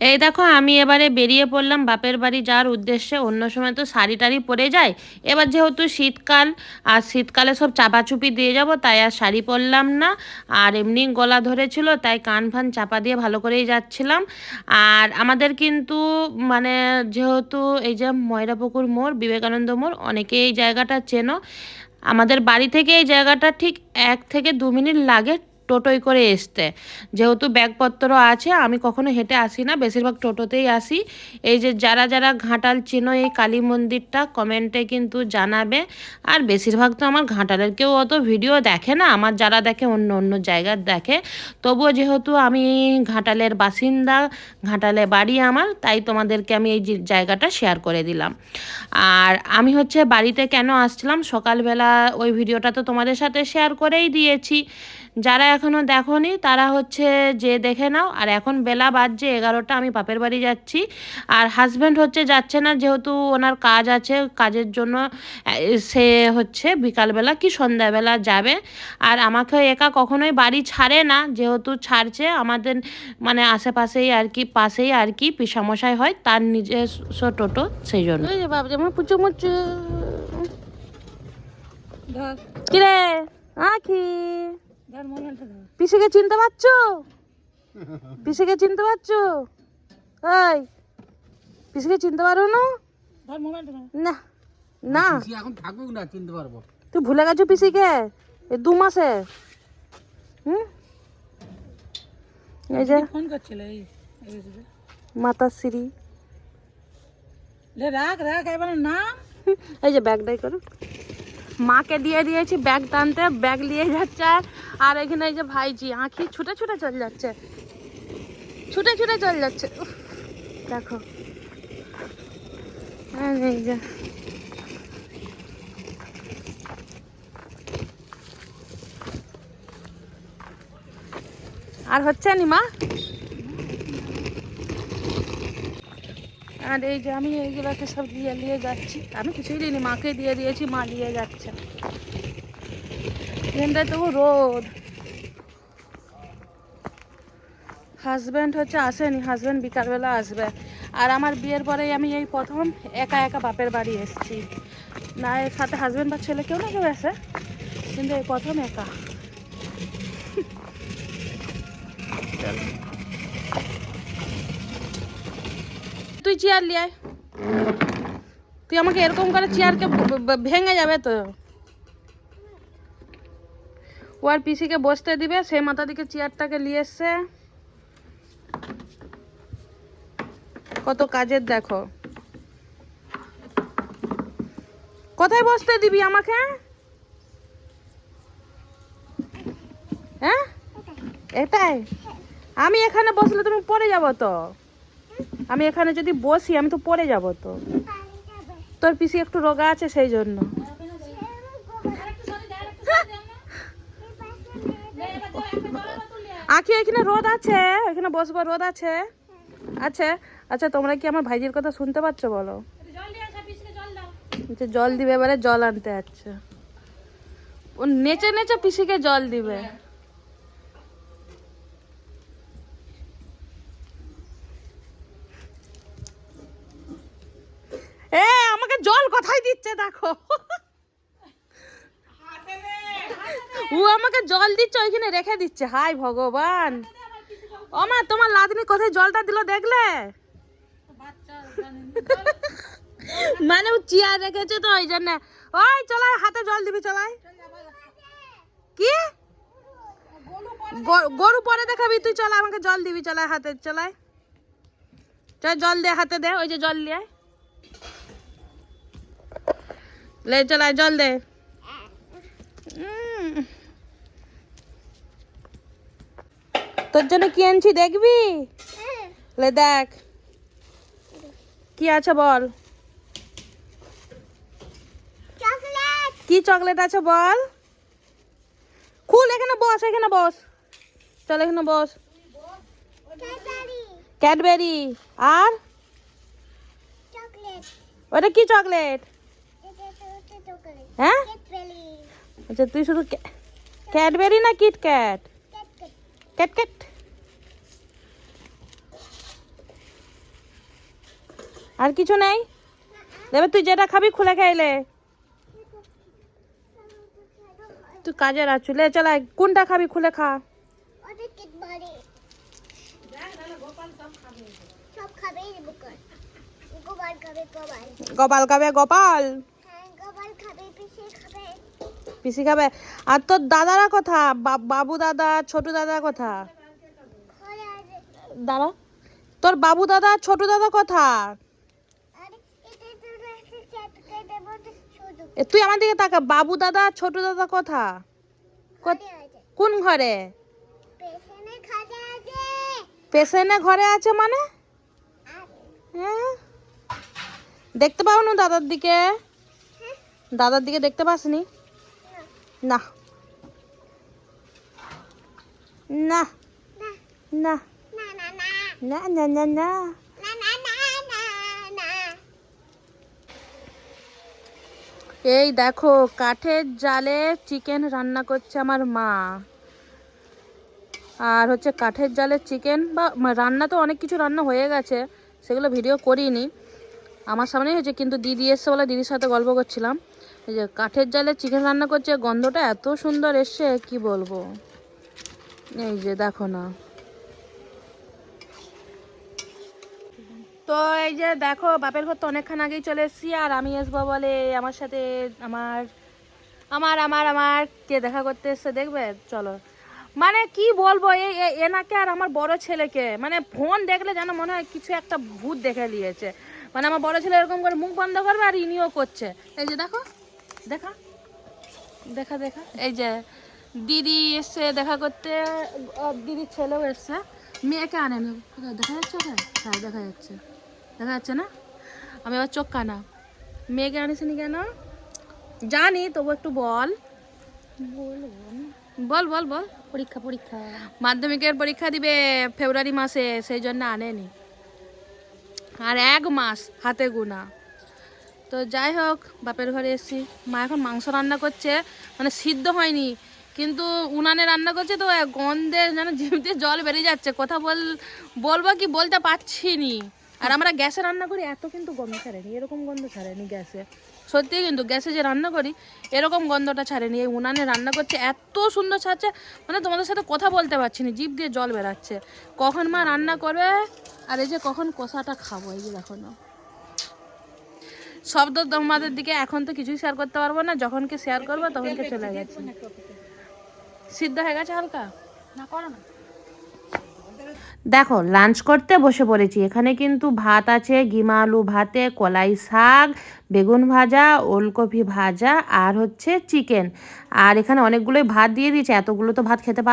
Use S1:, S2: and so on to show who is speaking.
S1: এই দেখো, আমি এবারে বেরিয়ে পড়লাম বাপের বাড়ি যাওয়ার উদ্দেশ্যে। অন্য সময় তো শাড়ি টাড়ি পরে যাই এবার যেহেতু শীতকাল, আর শীতকালে সব চাপাচুপি দিয়ে যাব, তাই আর শাড়ি পরলাম না। আর এমনি গলা ধরেছিল, তাই কান ফান চাপা দিয়ে ভালো করেই যাচ্ছিলাম। আর আমাদের কিন্তু মানে যেহেতু এই যে ময়রাপুকুর মোড়, বিবেকানন্দ মোড় অনেকে এই জায়গাটা চেনো। আমাদের বাড়ি থেকে এই জায়গাটা ঠিক এক থেকে দু মিনিট লাগে টোটোয় করে আসতে যেহেতু ব্যাগপত্র আছে, আমি কখনো হেঁটে আসি না, বেশিরভাগ টোটোতেই আসি। এই যে যারা যারা ঘাটাল চেনো এই কালী মন্দিরটা কমেন্টে কিন্তু জানাবে। আর বেশিরভাগ তো আমার ঘাটালের কেউ অত ভিডিও দেখে না, আমার যারা দেখে অন্য অন্য জায়গার দেখে। তবুও যেহেতু আমি ঘাটালের বাসিন্দা, ঘাটালে বাড়ি আমার, তাই তোমাদেরকে আমি এই জায়গাটা শেয়ার করে দিলাম। আর আমি হচ্ছে বাড়িতে কেন আসছিলাম? সকালবেলা ওই ভিডিওটা তো তোমাদের সাথে শেয়ার করেই দিয়েছি। যারা এখনও দেখোনি। তারা হচ্ছে যে দেখে নাও। আর এখন বেলা বাজছে এগারোটা আমি বাপের বাড়ি যাচ্ছি। আর হাজব্যান্ড হচ্ছে যাচ্ছে না যেহেতু ওনার কাজ আছে কাজের জন্য সে হচ্ছে বিকালবেলা কি সন্ধ্যাবেলা যাবে। আর আমাকে একা কখনোই বাড়ি ছাড়ে না যেহেতু ছাড়ছে আমাদের মানে আশেপাশেই আর কি পাশেই আর কি পিসামশাই হয় তার নিজস্ব টোটো সেই জন্য। বাবা যেমন পুচু মুচু
S2: ধর।
S1: কিরে? আখি। পিসিকে চিনতে পারছ? পিসিকে চিনতে পারছ? এই পিসিকে চিনতে পারো না? না না।
S3: এখন থাকুক না চিনতে পারব।
S1: তুই ভুলে গেছো পিসিকে? এই দু মাসে। হুম? এই যে
S2: ফোন করছিল এই।
S1: মাতাশ্রী।
S2: লে রাখ রাখ এবার নাম।
S1: এই যে ব্যাগটাই করো। মাকে দিয়ে দিয়েছি, ব্যাগ টানতে, ব্যাগ নিয়ে যাচ্ছে আর এখানে এই যে ভাইজি, আঁখি ছুটে ছুটে চলে যাচ্ছে। ছুটে ছুটে চলে যাচ্ছে। দেখো। আর এই যে। আর হচ্ছে নি মা? আর এই যে আমি এইগুলোকে সব দিয়ে নিয়ে যাচ্ছি। আমি কিছুই দিইনি, মাকে দিয়ে দিয়েছি, মা নিয়ে যাচ্ছে। এখানটায় তবু রোদ। হাজব্যান্ড হচ্ছে আসেনি হাজব্যান্ড বিকালবেলা আসবে। আর আমার বিয়ের পরেই আমি এই প্রথম একা একা বাপের বাড়ি এসেছি। না, এর সাথে হাজব্যান্ড বা ছেলে কেউ না কেউ আসে কিন্তু এই প্রথম একা। তুই চেয়ার লিয়ে তুই আমাকে এরকম করে চেয়ারকে ভেঙে যাবে তো? ও আর পিসিকে বসতে দিবে, সেই মাথা দিকে চেয়ারটাকে নিয়ে এসছে। কত কাজের দেখো। কোথায় বসতে দিবি আমাকে? হ্যাঁ? এটাই। আমি এখানে বসলে তুমি পড়ে যাব তো। আমি এখানে যদি বসি আমি তো পড়ে যাব তো। তোর পিসি একটু রোগা আছে সেই জন্য। আখি এখানে রোদ আছে। এখানে বসবো রোদ আছে। আছে। আচ্ছা তোমরা কি আমার ভাইজির কথা শুনতে পাচ্ছ বলো? আচ্ছা, জল দিবে এবারে জল আনতে আচ্ছা ও নেচে নেচে পিসিকে জল দিবে এ আমাকে জল কোথায় দিচ্ছে দেখো? ও আমাকে জল দিচ্ছে, ওইখানে রেখে দিচ্ছে। হাই ভগবান। ও মা, তোমার লাদনি কোথায় জলটা দিল দেখলে? মানে ও চেয়ার রেখেছে তো, ওই জন্য। ওই, চলাই, হাতে জল দিবি, চলাই। কি? গরু- পরে দেখাবি, তুই চল, আমাকে জল দিবি, চলাই, হাতে, চলাই। চল, জল দে, হাতে দে, ওই যে জল লিয়ে লে চলাই জল দে তোর জন্য কি আনছি দেখবি? লে দেখ। কি আছে বল। কি চকলেট আছে বল? খুল এখানে বস এখানে বস। চল এখানে বস। ক্যাডবেরি। আর? ওটা কি চকলেট? হ্যাঁ? আচ্ছা তুই শুধু ক্যা- ক্যাডবেরি না কিটক্যাট ক্যাট? ক্যাট আর কিছু নেই? দেবে তুই যেটা খাবি খুলে খাইলে তুই কাজের আছু লে চল আয়। কোনটা খাবি খুলে খা।
S4: গোপাল খাবে গোপাল। পিসে খাবে।
S1: আর তোর দাদারা কথা? বাবু দাদা ছোট দাদা কথা? দাঁড়া। তোর বাবু দাদা ছোট দাদা কথা? তুই আমার দিকে তাকা। বাবু দাদা ছোট দাদা কথা? কোন ঘরে? পেশেন্টে ঘরে আছে। মানে? হ্যাঁ। দেখতে পাও না দাদার দিকে? দাদার দিকে দেখতে পাসনি? না। না।
S4: না।
S1: না
S4: না না
S1: না। এই দেখো, কাঠের জালে চিকেন রান্না করছে আমার মা। আর হচ্ছে কাঠের জালে চিকেন বা রান্না তো অনেক কিছু রান্না হয়ে গেছে, সেগুলো ভিডিও করিনি। আমার সামনেই হয়েছে, কিন্তু দিদি এসে বলে দিদির সাথে গল্প করছিলাম। এই যে কাঠের জালে চিকেন রান্না করছে, গন্ধটা এত সুন্দর এসছে, কি বলব? এই যে দেখো না। তো এই যে দেখো, বাপের ঘর তো অনেকক্ষণ আগেই চলে এসেছি, আর আমি আসব বলে আমার সাথে আমার আমার আমার আমার কে দেখা করতে এসছে দেখবে? চলো। মানে কি বলব এই এনাকে আর আমার বড় ছেলেকে মানে ফোন দেখলে যেন মনে হয় কিছু একটা ভূত দেখে নিয়েছে মানে আমার বড় ছেলে এরকম করে মুখ বন্ধ করবে আর ইনিও করছে। এই যে দেখো দেখা? দেখা দেখা। এই যে দিদি এসছে দেখা করতে দিদির ছেলেও এসছে। মেয়েকে আনেনি দেখা যাচ্ছে ওখানে হ্যাঁ দেখা যাচ্ছে। দেখা যাচ্ছে না? আমি আবার চোখ কানা। মেয়েকে আনিসনি কেন? জানি তবু একটু বল। বল বল বল।
S2: পরীক্ষা পরীক্ষা।
S1: মাধ্যমিকের পরীক্ষা দিবে ফেব্রুয়ারি মাসে সেই জন্য আনেনি। আর এক মাস হাতে গোনা। তো যাই হোক, বাপের ঘরে এসেছি। মা এখন মাংস রান্না করছে মানে সিদ্ধ হয়নি। কিন্তু উনানে রান্না করছে তো গন্ধে যেন জিভতে জল বেরিয়ে যাচ্ছে। কথা বল, বলব কি বলতে পারছি নি। আর আমরা গ্যাসে রান্না করি, এত কিন্তু গন্ধ ছাড়েনি, এরকম গন্ধ ছাড়েনি গ্যাসে। সত্যি কিন্তু গ্যাসে যে রান্না করি, এরকম গন্ধটা ছাড়েনি। এই উনানে রান্না করছে, এত সুন্দর ছাড়ছে মানে তোমাদের সাথে কথা বলতে পারছি না, জিভ দিয়ে জল বেরাচ্ছে। কখন মা রান্না করবে, আর এই যে কখন কষাটা খাব, এই যে দেখো না। শব্দ তোমাদের দিকে এখন তো কিছুই শেয়ার করতে পারব না। যখনকে শেয়ার করব তখনকে চলে গেছে। সিদ্ধ হয়ে গেছে হালকা?
S2: না করো না।
S1: দেখো লাঞ্চ করতে বসে পড়েছি। এখানে কিন্তু ভাত আছে গিমা আলু ভাতে কলাই শাক বেগুন ভাজা ওলকপি ভাজা আর হচ্ছে চিকেন আর এখানে অনেকগুলোই ভাত দিয়ে দিয়েছে। এতগুলো তো ভাত খেতে পার